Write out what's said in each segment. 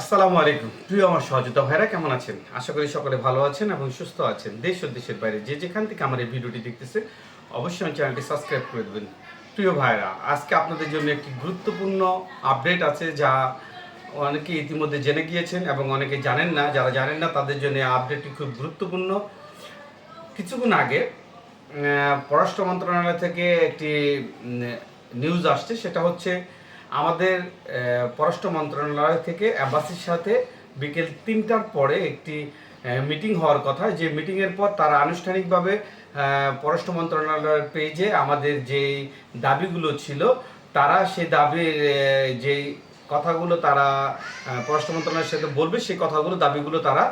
আসসালামু আলাইকুম। প্রিয় আমার সহযোদ্ধা ভাইরা, কেমন আছেন? আশা করি সকলে ভালো আছেন এবং সুস্থ আছেন। দেশ ও দেশের বাইরে যে যেখান থেকে আমার এই ভিডিওটি দেখতেছে, অবশ্যই চ্যানেলটি সাবস্ক্রাইব করে দেবেন। প্রিয় ভাইরা, আজকে আপনাদের জন্য একটি গুরুত্বপূর্ণ আপডেট আছে যা অনেকে ইতিমধ্যে জেনে গিয়েছেন এবং অনেকে জানেন না। যারা জানেন না, তাদের জন্য আপডেটটি খুব গুরুত্বপূর্ণ। কিছুক্ষণ আগে পররাষ্ট্র মন্ত্রণালয় থেকে একটি নিউজ আসছে। সেটা হচ্ছে আমাদের পররাষ্ট্র মন্ত্রণালয় থেকে অ্যাম্বাসির সাথে বিকেল তিনটার পরে একটি মিটিং হওয়ার কথা। যে মিটিংয়ের পর তারা আনুষ্ঠানিকভাবে পররাষ্ট্র মন্ত্রণালয়ের পেজে আমাদের যে দাবিগুলো ছিল, তারা সেই দাবির যেই কথাগুলো তারা পররাষ্ট্র মন্ত্রণালয়ের সাথে বলবে, সেই কথাগুলো, দাবিগুলো তারা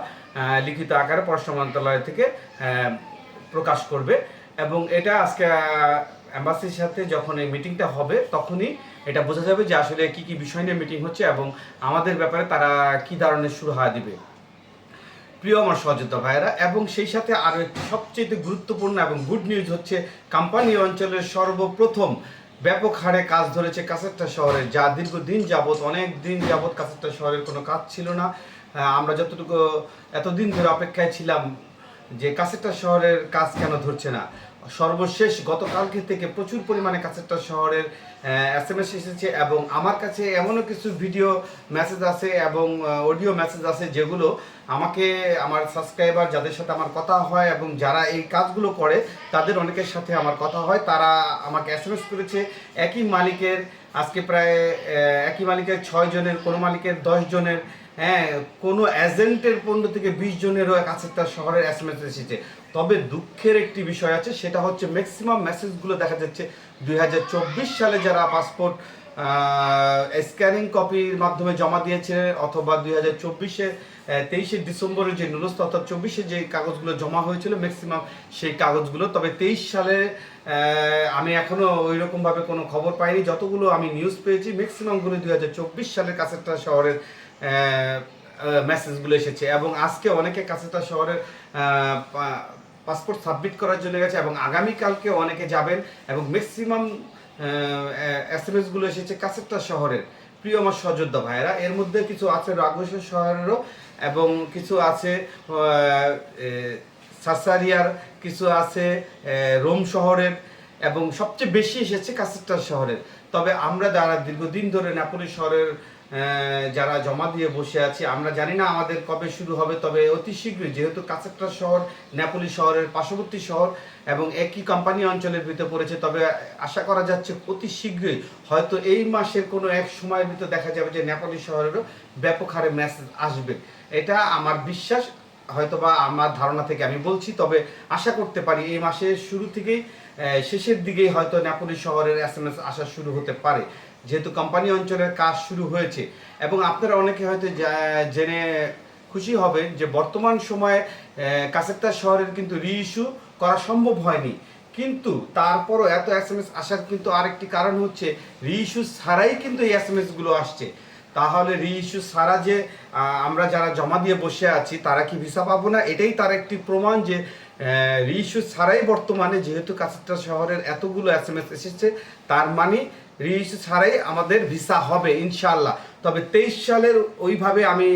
লিখিত আকারে পররাষ্ট্র মন্ত্রণালয় থেকে প্রকাশ করবে। এবং এটা আজকে অ্যাম্বাসির সাথে যখন এই মিটিংটা হবে, তখনই এটা বোঝা যাবে যে আসলে কি কি বিষয় নিয়ে মিটিং হচ্ছে এবং আমাদের ব্যাপারে তারা কি ধরনের হওয়া দিবে। প্রিয় আমার সহযোদ্ধা ভাইয়েরা, এবং সেই সাথে আরও একটি সবচেয়ে গুরুত্বপূর্ণ এবং গুড নিউজ হচ্ছে, কোম্পানি অঞ্চলের সর্বপ্রথম ব্যাপক হারে কাজ ধরেছে কাছেরটা শহরে, যা দীর্ঘদিন যাবৎ, অনেক দিন যাবৎ কাছেরটা শহরের কোনো কাজ ছিল না। আমরা যতটুকু, এতদিন ধরে অপেক্ষায় ছিলাম যে কাছেরটা শহরের কাজ কেন ধরছে না? সর্বশেষ গতকালকে থেকে প্রচুর পরিমাণে কাছেরটা শহরের এস এম এস এসেছে এবং আমার কাছে এমনও কিছু ভিডিও মেসেজ আছে এবং অডিও মেসেজ আছে যেগুলো আমাকে, আমার সাবস্ক্রাইবার যাদের সাথে আমার কথা হয় এবং যারা এই কাজগুলো করে, তাদের অনেকের সাথে আমার কথা হয়। তারা আমাকে এস এম এস করেছে, একই মালিকের, আজকে প্রায় একই মালিকের ছয় জনের, কোনো মালিকের দশ জনের হ্যাঁ কোনো এজেন্টের পনেরো থেকে বিশ জনেরও কাছে তার শহরের এস এম এস এসেছে। তবে দুঃখের একটি বিষয় আছে, সেটা হচ্ছে ম্যাক্সিমাম মেসেজগুলো দেখা যাচ্ছে দুই হাজার চব্বিশ সালে যারা পাসপোর্ট স্ক্যানিং কপির মাধ্যমে জমা দিয়েছে, অথবা দুই হাজার চব্বিশে তেইশে ডিসেম্বরের যে নুরস্ত অর্থাৎ চব্বিশে যে কাগজগুলো জমা হয়েছিল ম্যাক্সিমাম সেই কাগজগুলো। তবে তেইশ সালে আমি এখনও ওই রকমভাবে কোনো খবর পাইনি। যতগুলো আমি নিউজ পেয়েছি ম্যাক্সিমামগুলো দুই হাজার চব্বিশ সালের কাছেরটা শহরের মেসেজগুলো এসেছে। এবং আজকে অনেকে কাছেরটা শহরের পা- পাসপোর্ট সাবমিট করার জন্য গেছে এবং আগামীকালকে অনেকে যাবেন এবং ম্যাক্সিমাম এস এম এসগুলো এসেছে কাছেরটা শহরের। প্রিয় আমার সযোদ্ধা ভাইয়েরা, এর মধ্যে কিছু আছে রাগেশ্বর শহরেরও এবং কিছু আছে সাসারিয়ার কিছু আছে রোম শহরের এবং সবচেয়ে বেশি এসেছে কাছেরটা শহরের। তবে আমরা যারা দীর্ঘদিন ধরে নেপোলি শহরের যারা জমা দিয়ে বসে আছি, আমরা জানি না আমাদের কবে শুরু হবে, তবে অতি শীঘ্রই, যেহেতু কাছেরটা শহর, নেপোলি শহরের পার্শ্ববর্তী শহর এবং একই কোম্পানি অঞ্চলের ভিতরে পড়েছে, তবে আশা করা যাচ্ছে অতি শীঘ্রই হয়তো এই মাসের কোনো এক সময়ের ভিতরে দেখা যাবে যে নেপালি শহরেরও ব্যাপক হারে মেসেজ আসবে। এটা আমার বিশ্বাস হয়তোবা আমার ধারণা থেকে আমি বলছি, তবে আশা করতে পারি এই মাসের শুরু থেকেই শেষের দিকেই হয়তো নেপোলি শহরের এস এম এস আসা শুরু হতে পারে। যেহেতু কোম্পানি অঞ্চলের কাজ শুরু হয়েছে এবং আপনারা অনেকে হয়তো জেনে খুশি হবেন যে বর্তমান সময়ে কাছেরটা শহরের কিন্তু রিইস্যু করা সম্ভব হয়নি। কিন্তু তারপরও এত এস এম এস আসার কিন্তু আরেকটি কারণ হচ্ছে রিইস্যু ছাড়াই কিন্তু এই এস এম এসগুলো আসছে। তাহলে রিইস্যু ছাড়া যে আমরা যারা জমা দিয়ে বসে আছি, তারা কি ভিসা পাবো না? এটাই তার একটি প্রমাণ যে রিইস্যু ছাড়াই বর্তমানে যেহেতু কাছেরটা শহরের এতগুলো এস এম এস এসেছে, তার মানে রিইস্যু ছাড়াই আমাদের ভিসা হবে ইনশাল্লাহ তবে তেইশ সালের ওইভাবে আমি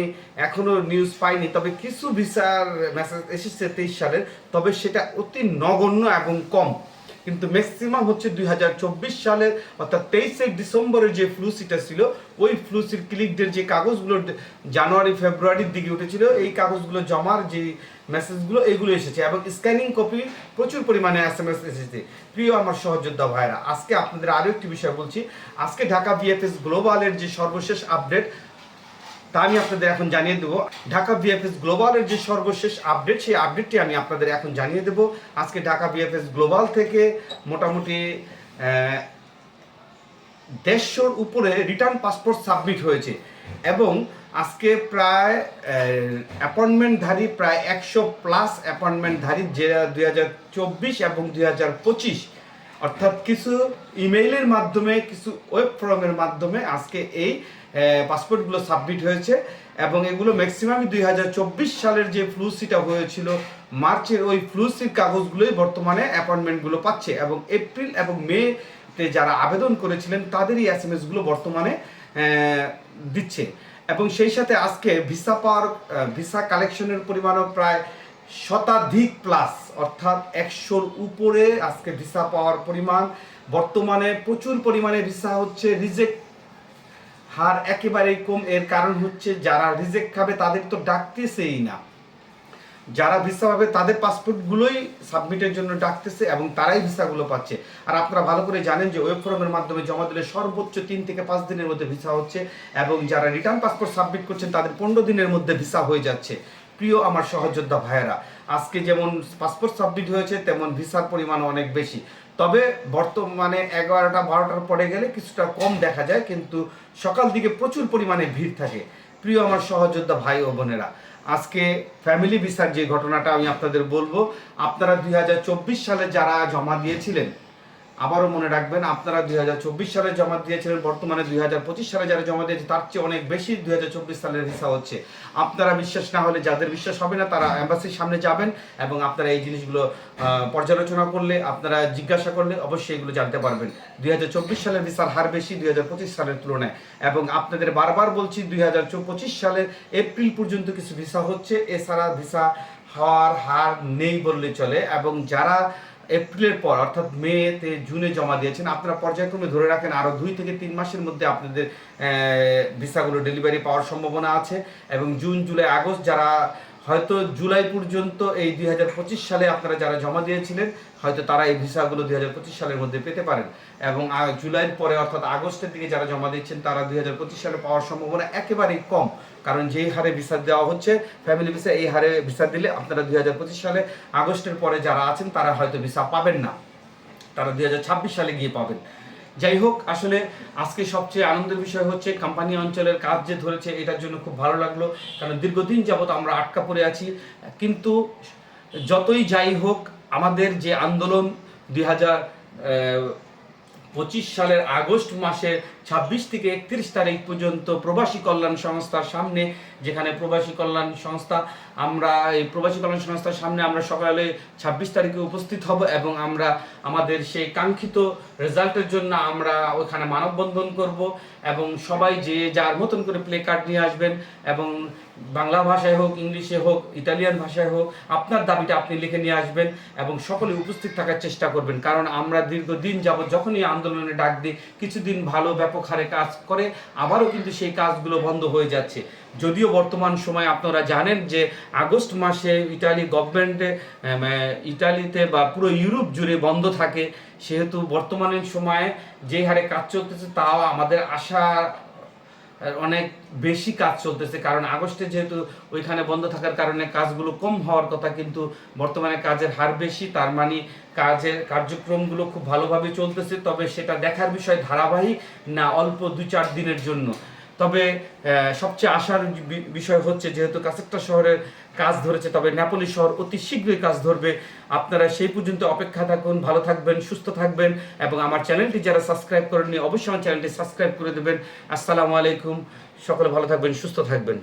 এখনও নিউজ পাইনি, তবে কিছু ভিসার মেসেজ এসেছে তেইশ সালের, তবে সেটা অতি নগণ্য এবং কম। কিন্তু ম্যাক্সিমাম হচ্ছে দুই হাজার চব্বিশ সালের, অর্থাৎ তেইশে ডিসেম্বরের যে ফ্লুসিটা ছিল, ওই ফ্লুসির ক্লিকদের যে কাগজগুলো জানুয়ারি, ফেব্রুয়ারির দিকে উঠেছিল, এই কাগজগুলো জমার যে মেসেজগুলো এগুলো এসেছে এবং স্ক্যানিং কপি প্রচুর পরিমাণে এস এম এস এসেছে। প্রিয় আমার সহযোদ্ধা ভাইরা আজকে আপনাদের আরও একটি বিষয় বলছি। আজকে ঢাকা বিএফএস গ্লোবালের যে সর্বশেষ আপডেট তা আমি আপনাদের এখন জানিয়ে দেবো। ঢাকা বিএফএস গ্লোবালের যে সর্বশেষ আপডেট, সেই আপডেটটি আমি আপনাদের এখন জানিয়ে দেবো। আজকে ঢাকা বিএফএস গ্লোবাল থেকে মোটামুটি দেড়শোর উপরে রিটার্ন পাসপোর্ট সাবমিট হয়েছে এবং আজকে প্রায় অ্যাপয়েন্টমেন্টধারী প্রায় একশো প্লাস অ্যাপয়েন্টমেন্টধারী, যে দুই হাজার চব্বিশ এবং দুই হাজার পঁচিশ অর্থাৎ কিছু ইমেইলের মাধ্যমে, কিছু ওয়েব ফর্মের মাধ্যমে আজকে এই পাসপোর্টগুলো সাবমিট হয়েছে এবং এগুলো ম্যাক্সিমাম দুই হাজার চব্বিশ সালের যে ফ্লুসিটা হয়েছিল, মার্চের ওই ফ্লুসির কাগজগুলোই বর্তমানে অ্যাপয়েন্টমেন্টগুলো পাচ্ছে এবং এপ্রিল এবং মে তে যারা আবেদন করেছিলেন তাদেরই এস এম এসগুলো বর্তমানে দিচ্ছে। এবং সেই সাথে আজকে ভিসা পাওয়ার ভিসা কালেকশনের পরিমাণও প্রায় শতাধিক প্লাস অর্থাৎ একশোর উপরে আজকে ভিসা পাওয়ার পরিমাণ। বর্তমানে প্রচুর পরিমাণে ভিসা হচ্ছে রিজেক্ট হার একেবারেই কম, এর কারণ হচ্ছে যারা রিজেক্ট খাবে তাদের তো ডাকতেছেই না। যারা ভিসা পাবে তাদের পাসপোর্টগুলোই সাবমিটের জন্য ডাকতেছে এবং তারাই ভিসাগুলো পাচ্ছে। আর আপনারা ভালো করে জানেন যে ওয়েব ফর্মের মাধ্যমে জমা দিলে সর্বোচ্চ তিন থেকে পাঁচ দিনের মধ্যে ভিসা হচ্ছে এবং যারা রিটার্ন পাসপোর্ট সাবমিট করছেন তাদের পনেরো দিনের মধ্যে ভিসা হয়ে যাচ্ছে। প্রিয় আমার সহযোদ্ধা ভাইয়েরা, আজকে যেমন পাসপোর্ট সাবমিট হয়েছে, তেমন ভিসার পরিমাণ অনেক বেশি। তবে বর্তমানে এগারোটা বারোটার পরে গেলে কিছুটা কম দেখা যায়, কিন্তু সকাল দিকে প্রচুর পরিমাণে ভিড় থাকে। প্রিয় আমার সহযোদ্ধা ভাই ও বোনেরা, আজকে ফ্যামিলি ভিসার যে ঘটনাটা আমি আপনাদের বলব, আপনারা দুই হাজার চব্বিশ সালে যারা জমা দিয়েছিলেন আবারও মনে রাখবেন, আপনারা দুই হাজার চব্বিশ সালে জমা দিয়েছিলেন, বর্তমানে দুই হাজার পঁচিশ সালে যারা জমা দিয়েছে, তার চেয়ে অনেক বেশি দুই সালের ভিসা হচ্ছে। আপনারা বিশ্বাস না হলে, যাদের বিশ্বাস হবে না, তারা অ্যাম্বাসির সামনে যাবেন এবং আপনারা এই জিনিসগুলো পর্যালোচনা করলে, আপনারা জিজ্ঞাসা করলে অবশ্যই এগুলো জানতে পারবেন। দুই হাজার চব্বিশ সালের ভিসার হার বেশি, দুই হাজার পঁচিশ সালের তুলনায়। এবং আপনাদের বারবার বলছি, দুই হাজার পঁচিশ সালের এপ্রিল পর্যন্ত কিছু ভিসা হচ্ছে, এছাড়া ভিসা হওয়ার হার নেই বললে চলে। এবং যারা এপ্রিলের পর, অর্থাৎ মেতে জুনে জমা দিয়েছেন। আপনারা পর্যায়ক্রমে ধরে রাখেন আরও দুই থেকে তিন মাসের মধ্যে আপনাদের ভিসাগুলো ডেলিভারি পাওয়ার সম্ভাবনা আছে এবং জুন, জুলাই, আগস্ট যারা হয়তো জুলাই পর্যন্ত এই দুই হাজার পঁচিশ সালে আপনারা যারা জমা দিয়েছিলেন, হয়তো তারা এই ভিসাগুলো দুই হাজার পঁচিশ সালের মধ্যে পেতে পারেন। এবং জুলাইয়ের পরে অর্থাৎ আগস্টের দিকে যারা জমা দিচ্ছেন তারা দুই হাজার পঁচিশ সালে পাওয়ার সম্ভাবনা একেবারেই কম। কারণ যেই হারে ভিসা দেওয়া হচ্ছে ফ্যামিলি ভিসা এই হারে ভিসা দিলে আপনারা দুই হাজার পঁচিশ সালে আগস্টের পরে যারা আছেন, তারা হয়তো ভিসা পাবেন না। তারা দুই হাজার ছাব্বিশ সালে গিয়ে পাবেন। যাই হোক, আসলে আজকে সবচেয়ে আনন্দের বিষয় হচ্ছে কোম্পানি অঞ্চলের কাজ যে ধরেছে, এটার জন্য খুব ভালো লাগল। কারণ দীর্ঘদিন যাবৎ আমরা আটকা পড়ে আছি। কিন্তু যতই যাই হোক, আমাদের যে আন্দোলন দুই হাজার পঁচিশ সালের আগস্ট মাসের ছাব্বিশ থেকে একত্রিশ তারিখ পর্যন্ত প্রবাসী কল্যাণ সংস্থার সামনে, যেখানে প্রবাসী কল্যাণ সংস্থা, আমরা এই প্রবাসী কল্যাণ সংস্থার সামনে আমরা সকালে ছাব্বিশ তারিখে উপস্থিত হব এবং আমরা আমাদের সেই কাঙ্ক্ষিত রেজাল্টের জন্য আমরা ওখানে মানববন্ধন করব এবং সবাই যে যার মতন করে প্লে কার্ড নিয়ে আসবেন এবং বাংলা ভাষায় হোক, ইংলিশে হোক, ইতালিয়ান ভাষায় হোক, আপনার দাবিটা আপনি লিখে নিয়ে আসবেন এবং সকলে উপস্থিত থাকার চেষ্টা করবেন। কারণ আমরা দীর্ঘদিন যাবত যখনই আন্দোলনে ডাক দিই, কিছুদিন ভালো ব্যাপক হারে কাজ করে, আবারও কিন্তু সেই কাজগুলো বন্ধ হয়ে যাচ্ছে। যদিও বর্তমান সময় আপনারা জানেন যে আগস্ট মাসে ইটালি গভর্নমেন্টে ইটালিতে বা পুরো ইউরোপ জুড়ে বন্ধ থাকে। সেহেতু বর্তমানের সময়ে যে হারে কাজ চলতেছে, তাও আমাদের আশা অনেক বেশি কাজ চলতেছে, কারণ আগস্টে যেহেতু ওইখানে বন্ধ থাকার কারণে কাজগুলো কম হওয়ার কথা, কিন্তু বর্তমানে কাজের হার বেশি, তার মানে কাজের কার্যক্রমগুলো খুব ভালোভাবে চলতেছে, তবে সেটা দেখার বিষয় ধারাবাহিক না অল্প দু চার দিনের জন্য। তবে সবচেয়ে আশার বিষয় হচ্ছে যেহেতু কাসেক্টা শহরের কাজ ধরেছে, তবে নেপালি শহর অতি শীঘ্রই কাজ ধরবে। আপনারা সেই পর্যন্ত অপেক্ষা থাকুন, ভালো থাকবেন, সুস্থ থাকবেন এবং আমার চ্যানেলটি যারা সাবস্ক্রাইব করেননি, অবশ্যই আমার চ্যানেলটি সাবস্ক্রাইব করে দেবেন। আসসালামু আলাইকুম, সকলে ভালো থাকবেন, সুস্থ থাকবেন।